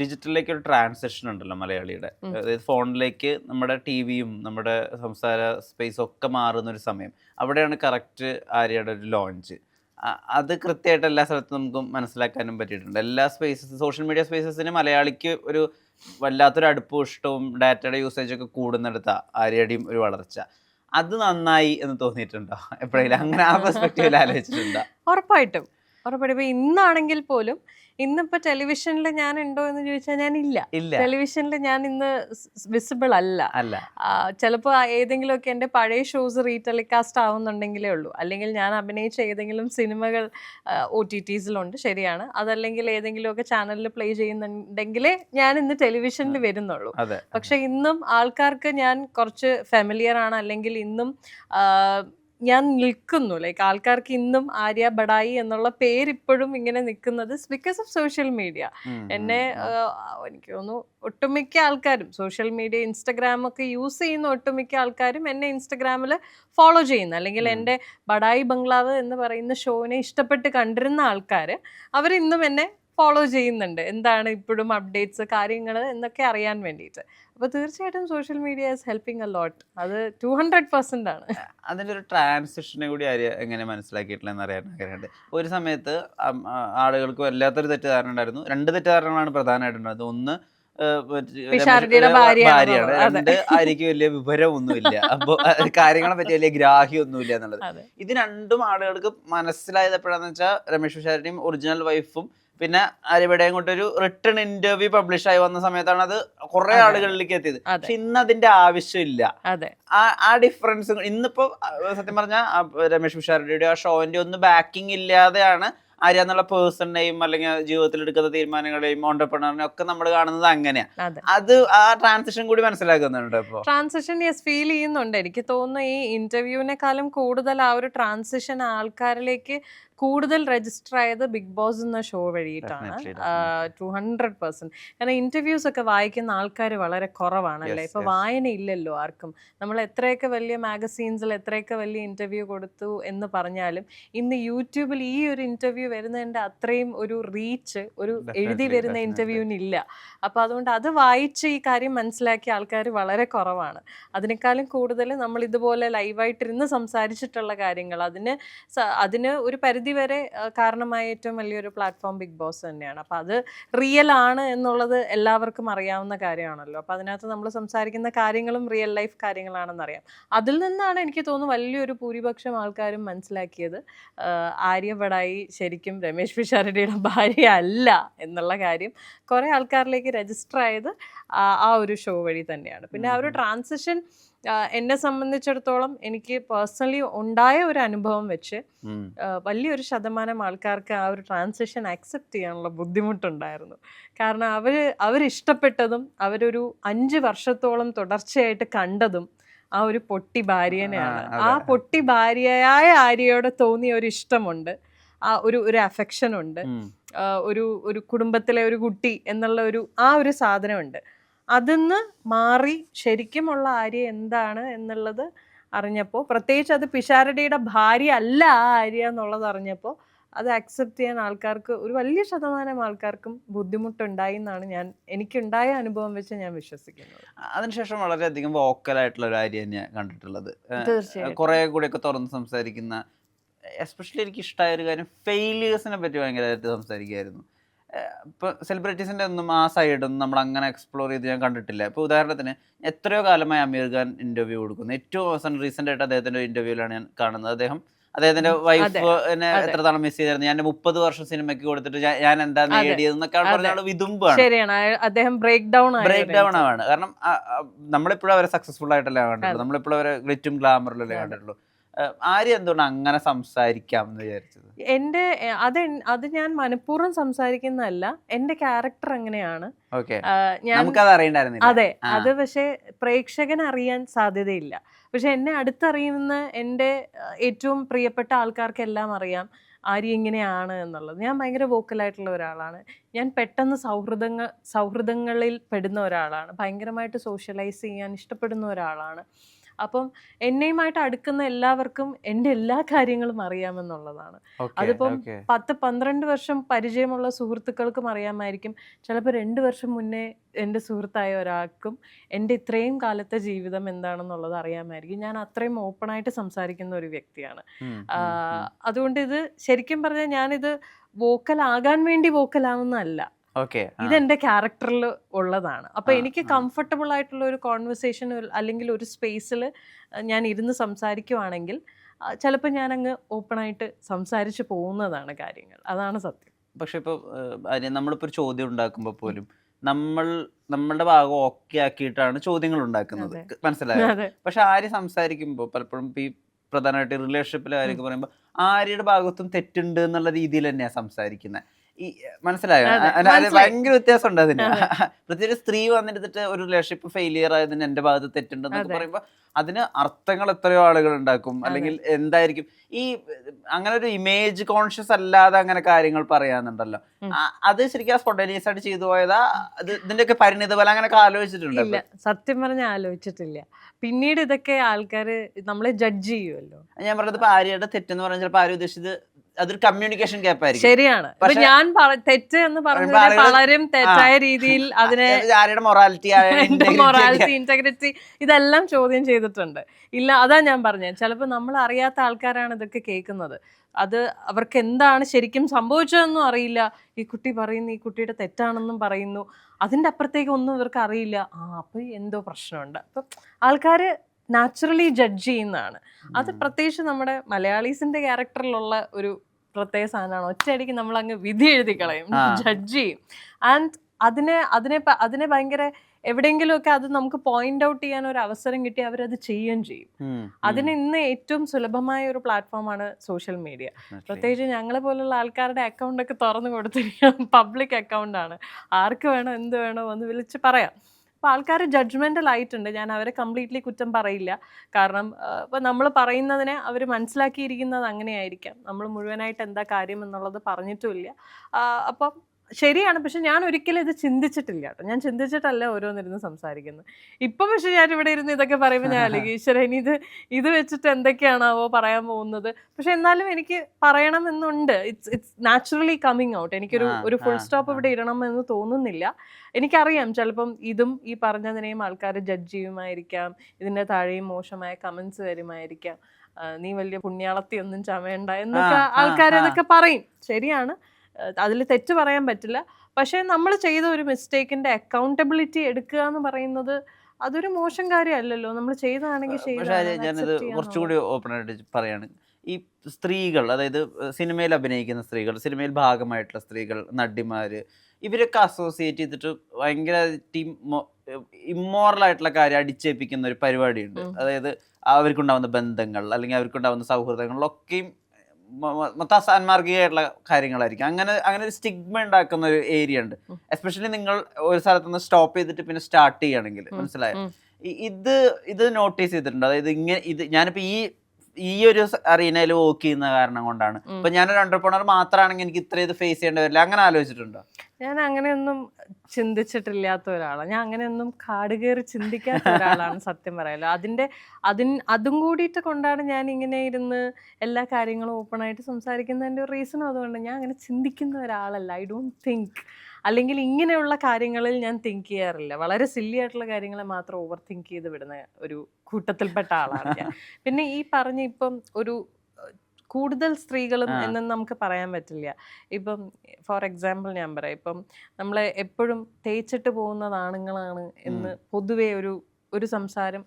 ഡിജിറ്റലിലേക്ക് ഒരു ട്രാൻസിഷൻ ഉണ്ടല്ലോ മലയാളിയുടെ. അതായത് ഫോണിലേക്ക് നമ്മുടെ ടി വിയും നമ്മുടെ സംസാര സ്പേസും ഒക്കെ മാറുന്ന ഒരു സമയം. അവിടെയാണ് കറക്റ്റ് ആര്യയുടെ ഒരു ലോഞ്ച് അത് കൃത്യമായിട്ട് എല്ലാ സ്ഥലത്തും നമുക്ക് മനസ്സിലാക്കാനും പറ്റിയിട്ടുണ്ട്. എല്ലാ സ്പേസസ് സോഷ്യൽ മീഡിയ സ്പേസസിന് മലയാളിക്ക് ഒരു വല്ലാത്തൊരു അടുപ്പവും ഇഷ്ടവും ഡാറ്റയുടെ യൂസേജ് ഒക്കെ കൂടുന്നിടത്ത ആര്യയുടെയും ഒരു വളർച്ച. അത് നന്നായി എന്ന് തോന്നിയിട്ടുണ്ടോ? എപ്പോഴെങ്കിലും അങ്ങനെ ആ പെർസ്പെക്റ്റീവിൽ ആലോചിച്ചിട്ടുണ്ടോ? ഉറപ്പായിട്ടും. ഉറപ്പായിട്ടും. ഇപ്പൊ ഇന്നാണെങ്കിൽ പോലും ഇന്നിപ്പോ ടെലിവിഷനിൽ ഞാൻ ഉണ്ടോ എന്ന് ചോദിച്ചാൽ ഞാൻ ഇല്ല. ടെലിവിഷനിൽ ഞാൻ ഇന്ന് വിസിബിൾ അല്ല. അല്ല. ചിലപ്പോൾ ഏതെങ്കിലുമൊക്കെ എന്റെ പഴയ ഷോസ് റീടെലികാസ്റ്റ് ആവുന്നുണ്ടെങ്കിലേ ഉള്ളൂ. അല്ലെങ്കിൽ ഞാൻ അഭിനയിച്ച ഏതെങ്കിലും സിനിമകൾ ഒ ടി ടീസിലുണ്ട് ശരിയാണ്. അതല്ലെങ്കിൽ ഏതെങ്കിലുമൊക്കെ ചാനലിൽ പ്ലേ ചെയ്യുന്നുണ്ടെങ്കിലേ ഞാൻ ഇന്ന് ടെലിവിഷനിൽ വരുന്നുള്ളൂ. പക്ഷെ ഇന്നും ആൾക്കാർക്ക് ഞാൻ കുറച്ച് ഫെമിലിയർ ആണ്. അല്ലെങ്കിൽ ഇന്നും ഞാൻ നിൽക്കുന്നു. ലൈക്ക് ആൾക്കാർക്ക് ഇന്നും ആര്യ ബഡായി എന്നുള്ള പേര് ഇപ്പോഴും ഇങ്ങനെ നിൽക്കുന്നത് ബിക്കോസ് ഓഫ് സോഷ്യൽ മീഡിയ എന്നെ എനിക്ക് തോന്നുന്നു ഒട്ടുമിക്ക ആൾക്കാരും സോഷ്യൽ മീഡിയ ഇൻസ്റ്റഗ്രാം ഒക്കെ യൂസ് ചെയ്യുന്ന ഒട്ടുമിക്ക ആൾക്കാരും എന്നെ ഇൻസ്റ്റഗ്രാമിൽ ഫോളോ ചെയ്യുന്ന. അല്ലെങ്കിൽ എന്റെ ബഡായി ബംഗ്ലാവ് എന്ന് പറയുന്ന ഷോനെ ഇഷ്ടപ്പെട്ട് കണ്ടിരുന്ന ആൾക്കാർ അവരിന്നും എന്നെ ഫോളോ ചെയ്യുന്നുണ്ട്. എന്താണ് ഇപ്പോഴും അപ്ഡേറ്റ്സ് കാര്യങ്ങൾ എന്നൊക്കെ അറിയാൻ വേണ്ടിയിട്ട്. അപ്പോൾ തീർച്ചയായിട്ടും social media is helping a lot അത് ടു ഹൺഡ്രഡ് പെർസെന്റ് ആണ്. അതിന്റെ ഒരു ട്രാൻസിഷനെ കൂടി അറിയ എങ്ങനെ മനസ്സിലാക്കിയിട്ടില്ലെന്ന് അറിയാൻ ആഗ്രഹമുണ്ട്. ഒരു സമയത്ത് ആളുകൾക്ക് വല്ലാത്തൊരു തെറ്റിദ്ധാരണ ഉണ്ടായിരുന്നു. രണ്ട് തെറ്റിദ്ധാരണകളാണ് പ്രധാനമായിട്ടുണ്ടായിരുന്നത് ഒന്ന് ഭാര്യയാണ് രണ്ട് ആര്യക്ക് വലിയ വിവരമൊന്നുമില്ല. അപ്പൊ കാര്യങ്ങളെ പറ്റി വലിയ ഗ്രാഹ്യമൊന്നുമില്ല എന്നുള്ളത്. ഇത് രണ്ടും ആളുകൾക്ക് മനസ്സിലായത് എപ്പോഴാന്ന് വെച്ചാൽ രമേശ് പിഷാരിയും ഒറിജിനൽ വൈഫും പിന്നെ ആര്യയുടെയും കൊണ്ടൊരു റിട്ടേൺ ഇന്റർവ്യൂ പബ്ലിഷ് ആയി വന്ന സമയത്താണ് അത് കുറെ ആളുകളിലേക്ക് എത്തിയത്. പക്ഷെ ഇന്ന് അതിന്റെ ആവശ്യമില്ല. ആ ഡിഫറൻസ് ഇന്നിപ്പോ സത്യം പറഞ്ഞാൽ രമേഷ് പിഷാരടിയുടെ ആ ഷോന്റെ ഒന്നും ബാക്കിംഗ് ഇല്ലാതെയാണ് ആര്യ എന്നുള്ള പേഴ്സണിനെയും അല്ലെങ്കിൽ ജീവിതത്തിൽ എടുക്കുന്ന തീരുമാനങ്ങളെയും ഓണ്ടർപ്രണറിനെയും ഒക്കെ നമ്മൾ കാണുന്നത് അങ്ങനെയാണ് അതെ. അത് ആ ട്രാൻസിഷൻ കൂടി മനസ്സിലാക്കുന്നുണ്ട് ഇപ്പോൾ ട്രാൻസിഷൻ യെസ് ഫീൽ ചെയ്യുന്നുണ്ട്. എനിക്ക് തോന്നുന്നു ഈ ഇന്റർവ്യൂവിനെക്കാളും കൂടുതൽ ആ ഒരു ട്രാൻസിഷൻ ആൾക്കാരിലേക്ക് കൂടുതൽ രജിസ്റ്റർ ആയത് ബിഗ് ബോസ് എന്ന ഷോ വഴിയിട്ടാണ്. ടു ഹൺഡ്രഡ് പെർസെന്റ് കാരണം ഇന്റർവ്യൂസ് ഒക്കെ വായിക്കുന്ന ആൾക്കാർ വളരെ കുറവാണ് അല്ലേ ഇപ്പൊ. വായന ഇല്ലല്ലോ ആർക്കും നമ്മൾ എത്രയൊക്കെ വലിയ മാഗസീൻസിൽ എത്രയൊക്കെ വലിയ ഇന്റർവ്യൂ കൊടുത്തു എന്ന് പറഞ്ഞാലും ഇന്ന് യൂട്യൂബിൽ ഈ ഒരു ഇന്റർവ്യൂ വരുന്നതിന്റെ അത്രയും ഒരു റീച്ച് ഒരു എഴുതി വരുന്ന definitely. ഇന്റർവ്യൂവിന് ഇല്ല അപ്പൊ അതുകൊണ്ട് അത് വായിച്ച് ഈ കാര്യം മനസ്സിലാക്കിയ ആൾക്കാർ വളരെ കുറവാണ് അതിനേക്കാളും കൂടുതൽ നമ്മൾ ഇതുപോലെ ലൈവായിട്ടിരുന്ന് സംസാരിച്ചിട്ടുള്ള കാര്യങ്ങൾ അതിന് അതിന് ഒരു പരിധി വരെ കാരണമായ ഏറ്റവും വലിയൊരു പ്ലാറ്റ്ഫോം ബിഗ് ബോസ് തന്നെയാണ്. അപ്പോൾ അത് റിയൽ ആണ് എന്നുള്ളത് എല്ലാവർക്കും അറിയാവുന്ന കാര്യമാണല്ലോ. അപ്പോൾ അതിനകത്ത് നമ്മൾ സംസാരിക്കുന്ന കാര്യങ്ങളും റിയൽ ലൈഫ് കാര്യങ്ങളാണെന്ന് അറിയാം അതിൽ നിന്നാണ് എനിക്ക് തോന്നുന്നു വലിയൊരു ഭൂരിപക്ഷം ആൾക്കാരും മനസ്സിലാക്കിയത്. ആ, ആര്യ ബഡായി ശരിക്കും രമേശ് പിഷാരടിയുടെ ഭാര്യ അല്ല എന്നുള്ള കാര്യം കുറേ ആൾക്കാരിലേക്ക് രജിസ്റ്റർ ആയത് ആ ഒരു ഷോ വഴി തന്നെയാണ്. പിന്നെ ആ ഒരു ട്രാൻസിഷൻ എന്നെ സംബന്ധിച്ചിടത്തോളം എനിക്ക് പേഴ്സണലി ഉണ്ടായ ഒരു അനുഭവം വെച്ച് വലിയൊരു ശതമാനം ആൾക്കാർക്ക് ആ ഒരു ട്രാൻസിഷൻ അക്സെപ്റ്റ് ചെയ്യാനുള്ള ബുദ്ധിമുട്ടുണ്ടായിരുന്നു. കാരണം അവർ അവരിഷ്ടപ്പെട്ടതും അവരൊരു അഞ്ച് വർഷത്തോളം തുടർച്ചയായിട്ട് കണ്ടതും ആ ഒരു പൊട്ടി ഭാര്യനെയാണ്. ആ. പൊട്ടി ഭാര്യയായ ആര്യയോട് തോന്നിയ ഒരു ഇഷ്ടമുണ്ട്. ആ ഒരു ഒരു അഫെക്ഷൻ ഉണ്ട്. ഒരു ഒരു കുടുംബത്തിലെ ഒരു കുട്ടി എന്നുള്ള ഒരു ആ ഒരു സാധനമുണ്ട്. അതിന്ന് മാറി ശരിക്കുമുള്ള ആര്യ എന്താണ് എന്നുള്ളത് അറിഞ്ഞപ്പോൾ പ്രത്യേകിച്ച് അത് പിഷാരടിയുടെ ഭാര്യ അല്ല ആ ആര്യ എന്നുള്ളത് അറിഞ്ഞപ്പോൾ അത് അക്സെപ്റ്റ് ചെയ്യാൻ ആൾക്കാർക്ക് ഒരു വലിയ ശതമാനം ആൾക്കാർക്കും ബുദ്ധിമുട്ടുണ്ടായി എന്നാണ് ഞാൻ എനിക്കുണ്ടായ അനുഭവം വെച്ച് ഞാൻ വിശ്വസിക്കുന്നത്. അതിനുശേഷം വളരെയധികം വോക്കൽ ആയിട്ടുള്ള ഒരു ആര്യ തന്നെയാണ് കണ്ടിട്ടുള്ളത്. കുറെ കൂടെയൊക്കെ തുറന്ന് സംസാരിക്കുന്ന എസ്പെഷ്യലി എനിക്ക് ഇഷ്ടമായ ഒരു കാര്യം ഫെയിലിയേഴ്സിനെ പറ്റി ഭയങ്കരമായിട്ട് സംസാരിക്കുമായിരുന്നു. ഇപ്പൊ സെലിബ്രിറ്റീസിന്റെ ഒന്നും ആ സൈഡൊന്നും നമ്മൾ അങ്ങനെ എക്സ്പ്ലോർ ചെയ്ത് ഞാൻ കണ്ടിട്ടില്ല ഇപ്പൊ ഉദാഹരണത്തിന് എത്രയോ കാലമായി അമീർ ഖാൻ ഇന്റർവ്യൂ കൊടുക്കുന്നു ഏറ്റവും അവസാനം റീസെന്റ് ആയിട്ട് അദ്ദേഹത്തിന്റെ ഇന്റർവ്യൂലാണ് ഞാൻ കാണുന്നത് അദ്ദേഹം അദ്ദേഹത്തിന്റെ വൈഫ് എന്നെ അതെ. എത്ര തവണ മിസ് ചെയ്തായിരുന്നു ഞാൻ മുപ്പത് വർഷം സിനിമയ്ക്ക് കൊടുത്തിട്ട് ഞാൻ- എന്താ. നേടിയതെന്നൊക്കെ. വിതുമ്പാണ് ശരിയാണ് അദ്ദേഹം ബ്രേക്ക് ഡൗൺ ബ്രേക്ക് ഡൗൺ ആണ് കാരണം നമ്മളിപ്പോഴും അവരെ സക്സസ്ഫുൾ ആയിട്ടല്ലേ കണ്ടിട്ടുള്ളൂ. നമ്മളിപ്പോഴും അവരെ ഗ്ലിറ്റും ഗ്ലാമറിലല്ലേ. കണ്ടിട്ടുള്ളൂ ആര്യ എന്തുകൊണ്ട് അങ്ങനെ സംസാരിക്കാം എന്ന് വിചാരിച്ചത്? എന്റെ അത് അത് ഞാൻ മനഃപൂർവം സംസാരിക്കുന്നതല്ല. എന്റെ ക്യാരക്ടർ അങ്ങനെയാണ് നമുക്കത് അറിയണ്ടായിരുന്നില്ല. അതെ അത് പക്ഷേ പ്രേക്ഷകൻ അറിയാൻ സാധ്യതയില്ല. പക്ഷെ എന്നെ അടുത്തറിയുന്ന എന്റെ ഏറ്റവും പ്രിയപ്പെട്ട ആൾക്കാർക്കെല്ലാം അറിയാം ആര് എങ്ങനെയാണ് എന്നുള്ളത്. ഞാൻ ഭയങ്കര വോക്കലായിട്ടുള്ള ഒരാളാണ്. ഞാൻ പെട്ടെന്ന് സൗഹൃദങ്ങൾ സൗഹൃദങ്ങളിൽ പെടുന്ന ഒരാളാണ്. ഭയങ്കരമായിട്ട് സോഷ്യലൈസ് ചെയ്യാൻ ഇഷ്ടപ്പെടുന്ന ഒരാളാണ്. അപ്പം എന്നെയുമായിട്ട് അടുക്കുന്ന എല്ലാവർക്കും എന്റെ എല്ലാ കാര്യങ്ങളും അറിയാമെന്നുള്ളതാണ്. അതിപ്പം പത്ത് പന്ത്രണ്ട് വർഷം പരിചയമുള്ള സുഹൃത്തുക്കൾക്കും അറിയാമായിരിക്കും. ചിലപ്പോൾ രണ്ട് വർഷം മുന്നേ എന്റെ സുഹൃത്തായ ഒരാൾക്കും എന്റെ ഇത്രയും കാലത്തെ ജീവിതം എന്താണെന്നുള്ളത് അറിയാമായിരിക്കും. ഞാൻ അത്രയും ഓപ്പണായിട്ട് സംസാരിക്കുന്ന ഒരു വ്യക്തിയാണ്. അതുകൊണ്ട് ഇത് ശരിക്കും പറഞ്ഞാൽ ഞാനിത് വോക്കൽ ആകാൻ വേണ്ടി വോക്കൽ ആവുന്നതല്ല ഓക്കെ ഇതെന്റെ ക്യാരക്ടറിൽ ഉള്ളതാണ്. അപ്പൊ എനിക്ക് കംഫർട്ടബിൾ ആയിട്ടുള്ള ഒരു കോൺവെർസേഷൻ അല്ലെങ്കിൽ ഒരു സ്പേസിൽ ഞാൻ ഇരുന്ന് സംസാരിക്കുവാണെങ്കിൽ ചിലപ്പോൾ ഞാൻ അങ്ങ് ഓപ്പൺ ആയിട്ട് സംസാരിച്ച് പോകുന്നതാണ് കാര്യങ്ങൾ. അതാണ് സത്യം. പക്ഷെ ഇപ്പൊ നമ്മളിപ്പോ ഒരു ചോദ്യം ഉണ്ടാക്കുമ്പോൾ പോലും നമ്മൾ നമ്മളുടെ ഭാഗം ഓക്കെ ആക്കിയിട്ടാണ് ചോദ്യങ്ങൾ ഉണ്ടാക്കുന്നത്. മനസ്സിലായത് പക്ഷെ ആര് സംസാരിക്കുമ്പോൾ പലപ്പോഴും ഈ പ്രധാനമായിട്ട് റിലേഷൻഷിപ്പിലെ കാര്യമൊക്കെ പറയുമ്പോൾ ആരുടെ ഭാഗത്തും തെറ്റുണ്ട് എന്നുള്ള രീതിയിൽ തന്നെയാണ് സംസാരിക്കുന്നത് ഈ മനസ്സിലായോ? അ- അല്ല, ഉണ്ട്. ഭയങ്കര അതിന്. പ്രത്യേകിച്ച് സ്ത്രീ വന്നിട്ട് ഒരു റിലേഷൻഷിപ്പ് ഫെയിലിയർ ആയതിന് എന്റെ ഭാഗത്ത് തെറ്റുണ്ടെന്നൊക്കെ അതെ. പറയുമ്പോൾ അതിന് അർത്ഥങ്ങൾ എത്രയോ ആളുകൾ ഉണ്ടാക്കും. അല്ലെങ്കിൽ എന്തായിരിക്കും? ഈ അങ്ങനെ ഒരു ഇമേജ് കോൺഷ്യസ് അല്ലാതെ അങ്ങനെ കാര്യങ്ങൾ പറയാന്നുണ്ടല്ലോ. അത് ശരിക്കും സ്പോണ്ടേനിയസ് ആയിട്ട് ചെയ്തു പോയതാ? അത് ഇതിന്റെയൊക്കെ പരിണിത ഫലം അങ്ങനെ ആലോചിച്ചിട്ടുണ്ട് ഇല്ല. സത്യം പറഞ്ഞ ആലോചിച്ചിട്ടില്ല. പിന്നീട് ഇതൊക്കെ ആൾക്കാർ നമ്മളെ ജഡ്ജ് ചെയ്യുമല്ലോ ഞാൻ പറഞ്ഞത് ഇപ്പൊ ആര്യയുടെ തെറ്റെന്ന് പറഞ്ഞാൽ ചിലപ്പോൾ ആര്യ ഉദ്ദേശിച്ചത് അതൊരു കമ്മ്യൂണിക്കേഷൻ ഗ്യാപ്പ് ആയിരിക്കും. ശരിയാണ്. ഞാൻ തെറ്റ് എന്ന് പറഞ്ഞത് പലരും തെറ്റായ രീതിയിൽ അതിനെ ആരുടെ മൊറാലിറ്റി മൊറാലിറ്റി ഇന്റഗ്രിറ്റി ഇതെല്ലാം ചോദ്യം ചെയ്തിട്ടുണ്ട്. ഇല്ല അതാ ഞാൻ പറഞ്ഞത് ചിലപ്പോൾ നമ്മൾ അറിയാത്ത ആൾക്കാരാണ് ഇതൊക്കെ കേൾക്കുന്നത്. അത് അവർക്ക് എന്താണ് ശരിക്കും സംഭവിച്ചതെന്നും അറിയില്ല. ഈ കുട്ടി പറയുന്നു ഈ കുട്ടിയുടെ തെറ്റാണെന്നും പറയുന്നു. അതിന്റെ അപ്പുറത്തേക്ക് ഒന്നും ഇവർക്ക് അറിയില്ല. ആ അപ്പോൾ എന്തോ പ്രശ്നമുണ്ട്. അപ്പം ആൾക്കാർ നാച്ചുറലി ജഡ്ജ് ചെയ്യുന്നതാണ്. അത് പ്രത്യേകിച്ച് നമ്മുടെ മലയാളീസിന്റെ ക്യാരക്ടറിലുള്ള ഒരു പ്രത്യേക സാധനമാണ്. ഒറ്റയടിക്ക് നമ്മൾ അങ്ങ് വിധി എഴുതി കളയും. ജഡ്ജ് ചെയ്യും. ആൻഡ് അതിനെ അതിനെ അതിനെ ഭയങ്കര എവിടെയെങ്കിലുമൊക്കെ അത് നമുക്ക് പോയിന്റ് ഔട്ട് ചെയ്യാൻ ഒരു അവസരം കിട്ടി അവരത് ചെയ്യുകയും ചെയ്യും. അതിന് ഇന്ന് ഏറ്റവും സുലഭമായ ഒരു പ്ലാറ്റ്ഫോമാണ് സോഷ്യൽ മീഡിയ പ്രത്യേകിച്ച് ഞങ്ങളെ പോലുള്ള ആൾക്കാരുടെ അക്കൗണ്ട് ഒക്കെ തുറന്നു കൊടുത്തിരിക്കാം പബ്ലിക് അക്കൗണ്ടാണ് ആർക്ക് വേണോ എന്ത് വേണോ എന്ന് വിളിച്ച് പറയാം. അപ്പോൾ ആൾക്കാർ ജഡ്ജ്മെന്റൽ ആയിട്ടുണ്ട്. ഞാൻ അവരെ കംപ്ലീറ്റ്ലി കുറ്റം പറയില്ല. കാരണം ഇപ്പോൾ നമ്മൾ പറയുന്നതിനെ അവർ മനസ്സിലാക്കിയിരിക്കുന്നത് അങ്ങനെയായിരിക്കാം. നമ്മൾ മുഴുവനായിട്ട് എന്താ കാര്യം എന്നുള്ളത് പറഞ്ഞിട്ടുമില്ല അപ്പം ശരിയാണ്. പക്ഷെ ഞാൻ ഒരിക്കലും ഇത് ചിന്തിച്ചിട്ടില്ല കേട്ടോ. ഞാൻ ചിന്തിച്ചിട്ടല്ല ഓരോന്നിരുന്ന് സംസാരിക്കുന്നത്. ഇപ്പം പക്ഷെ ഞാൻ ഇവിടെ ഇരുന്ന് ഇതൊക്കെ പറയുമ്പോൾ ഞാൻ അല്ലെങ്കിൽ ഈശ്വര ഇനി ഇത് ഇത് വെച്ചിട്ട് എന്തൊക്കെയാണാവോ പറയാൻ പോകുന്നത്. പക്ഷെ എന്നാലും എനിക്ക് പറയണമെന്നുണ്ട്. It's it's naturally coming out. എനിക്കൊരു ഒരു ഫുൾ സ്റ്റോപ്പ് ഇവിടെ ഇടണം എന്ന് തോന്നുന്നില്ല. എനിക്കറിയാം ചിലപ്പം ഇതും ഈ പറഞ്ഞതിനെയും ആൾക്കാർ ജഡ്ജ് ചെയ്യുമായിരിക്കാം. ഇതിന്റെ താഴെയും മോശമായ കമൻസ് വരുമായിരിക്കാം. നീ വലിയ പുണ്യാളത്തി ഒന്നും ചമയണ്ട എന്നൊക്കെ ആൾക്കാരതൊക്കെ ആൾക്കാർ ഇതൊക്കെ പറയും. ശരിയാണ്. അതിൽ തെറ്റ് പറയാൻ പറ്റില്ല പക്ഷേ നമ്മൾ ചെയ്ത ഒരു മിസ്റ്റേക്കിന്റെ അക്കൗണ്ടബിലിറ്റി എടുക്കുക എന്ന് പറയുന്നത് അതൊരു മോശം കാര്യമല്ലല്ലോ നമ്മൾ ചെയ്തതാണെങ്കിൽ പക്ഷേ ഞാനിത്. കുറച്ചുകൂടി ഓപ്പൺ ആയിട്ട് പറയാണ് ഈ സ്ത്രീകൾ അതായത് സിനിമയിൽ അഭിനയിക്കുന്ന സ്ത്രീകൾ സിനിമയിൽ ഭാഗമായിട്ടുള്ള സ്ത്രീകൾ നടിമാർ ഇവരൊക്കെ അസോസിയേറ്റ് ചെയ്തിട്ട് ഭയങ്കര ടീം ഇമ്മോറൽ ആയിട്ടുള്ള കാര്യം അടിച്ചേൽപ്പിക്കുന്ന ഒരു പരിപാടിയുണ്ട്. അതായത് അവർക്കുണ്ടാവുന്ന ബന്ധങ്ങൾ അല്ലെങ്കിൽ അവർക്കുണ്ടാവുന്ന സൗഹൃദങ്ങളിലൊക്കെയും അസാൻമാർഗികമായിട്ടുള്ള കാര്യങ്ങളായിരിക്കും. അങ്ങനെ അങ്ങനെ ഒരു സ്റ്റിഗ്മ ഉണ്ടാക്കുന്ന ഒരു ഏരിയ ഉണ്ട്. എസ്പെഷ്യലി നിങ്ങൾ ഒരു സ്ഥലത്ത് നിന്ന് സ്റ്റോപ്പ് ചെയ്തിട്ട് പിന്നെ സ്റ്റാർട്ട് ചെയ്യുകയാണെങ്കിൽ. മനസ്സിലായോ? ഇത് ഇത് നോട്ടീസ് ചെയ്തിട്ടുണ്ട്. അതായത് ഇങ്ങനെ ഇത് ഞാനിപ്പോ ഈ ഈ ഒരു അറീനയിൽ വർക്ക് ചെയ്യുന്ന കാരണം കൊണ്ടാണ്. ഇപ്പൊ ഞാനൊരു അണ്ടർപ്രണർ മാത്രമാണെങ്കിൽ എനിക്ക് ഇത്ര ഇത് ഫേസ് ചെയ്യേണ്ടി വരില്ല. അങ്ങനെ ആലോചിച്ചിട്ടുണ്ടോ? ഞാൻ അങ്ങനെയൊന്നും ചിന്തിച്ചിട്ടില്ലാത്ത ഒരാളാണ് ഞാൻ അങ്ങനെയൊന്നും കാട് കയറി ചിന്തിക്കാത്ത ഒരാളാണ് സത്യം പറയാലോ. അതിന്റെ അതിൻ അതും കൂടിയിട്ട് കൊണ്ടാണ് ഞാൻ ഇങ്ങനെ ഇരുന്ന് എല്ലാ കാര്യങ്ങളും ഓപ്പൺ ആയിട്ട് സംസാരിക്കുന്നതിന്റെ ഒരു റീസണും അതുകൊണ്ട് ഞാൻ അങ്ങനെ ചിന്തിക്കുന്ന ഒരാളല്ല. ഐ ഡോണ്ട് തിങ്ക് അല്ലെങ്കിൽ ഇങ്ങനെയുള്ള കാര്യങ്ങളിൽ ഞാൻ തിങ്ക് ചെയ്യാറില്ല. വളരെ സില്ലി ആയിട്ടുള്ള കാര്യങ്ങളെ മാത്രം ഓവർ തിങ്ക് ചെയ്ത് വിടുന്ന ഒരു കൂട്ടത്തിൽപ്പെട്ട ആളാണ് ഞാൻ. പിന്നെ ഈ പറഞ്ഞ ഇപ്പം ഒരു കൂടുതൽ സ്ത്രീകളും. എന്നും നമുക്ക് പറയാൻ പറ്റില്ല. ഇപ്പം ഫോർ എക്സാമ്പിൾ ഞാൻ പറയാം. ഇപ്പം നമ്മളെ എപ്പോഴും തേച്ചിട്ട് പോകുന്നത് ആണുങ്ങളാണ് എന്ന് പൊതുവേ ഒരു ഒരു സംസാരം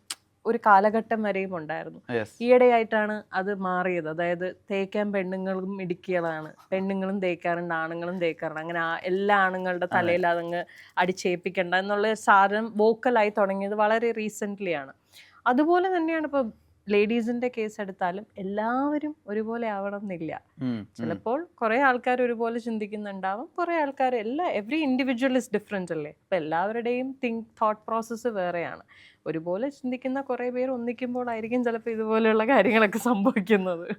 ഒരു കാലഘട്ടം വരെയും ഉണ്ടായിരുന്നു. ഈയിടെയായിട്ടാണ് അത് മാറിയത്. അതായത് തേക്കാൻ പെണ്ണുങ്ങളും ഇടുക്കികളാണ് പെണ്ണുങ്ങളും തേക്കാറുണ്ട് ആണുങ്ങളും തേക്കാറുണ്ട്. അങ്ങനെ ആ എല്ലാ ആണുങ്ങളുടെ തലയിൽ അതങ്ങ് അടിച്ചേൽപ്പിക്കേണ്ട എന്നുള്ള സാധനം വോക്കലായി തുടങ്ങിയത് വളരെ റീസെന്റ്ലി ആണ്. അതുപോലെ തന്നെയാണ് ഇപ്പോൾ ലേഡീസിന്റെ കേസ് എടുത്താലും എല്ലാവരും ഒരുപോലെ ആവണം എന്നില്ല ചിലപ്പോൾ കുറെ ആൾക്കാർ ഒരുപോലെ ചിന്തിക്കുന്നുണ്ടാവും. കുറെ ആൾക്കാർ എല്ലാ എവറി ഇൻഡിവിജ്വൽ ഇസ് ഡിഫറെന്റ് അല്ലേ? അപ്പം എല്ലാവരുടെയും തിങ്ക് തോട്ട് പ്രോസസ്സ് വേറെയാണ്. ഒരുപോലെ ചിന്തിക്കുന്ന കുറേ പേർ ഒന്നിക്കുമ്പോഴായിരിക്കും ചിലപ്പോൾ ഇതുപോലെയുള്ള കാര്യങ്ങളൊക്കെ സംഭവിക്കുന്നത്.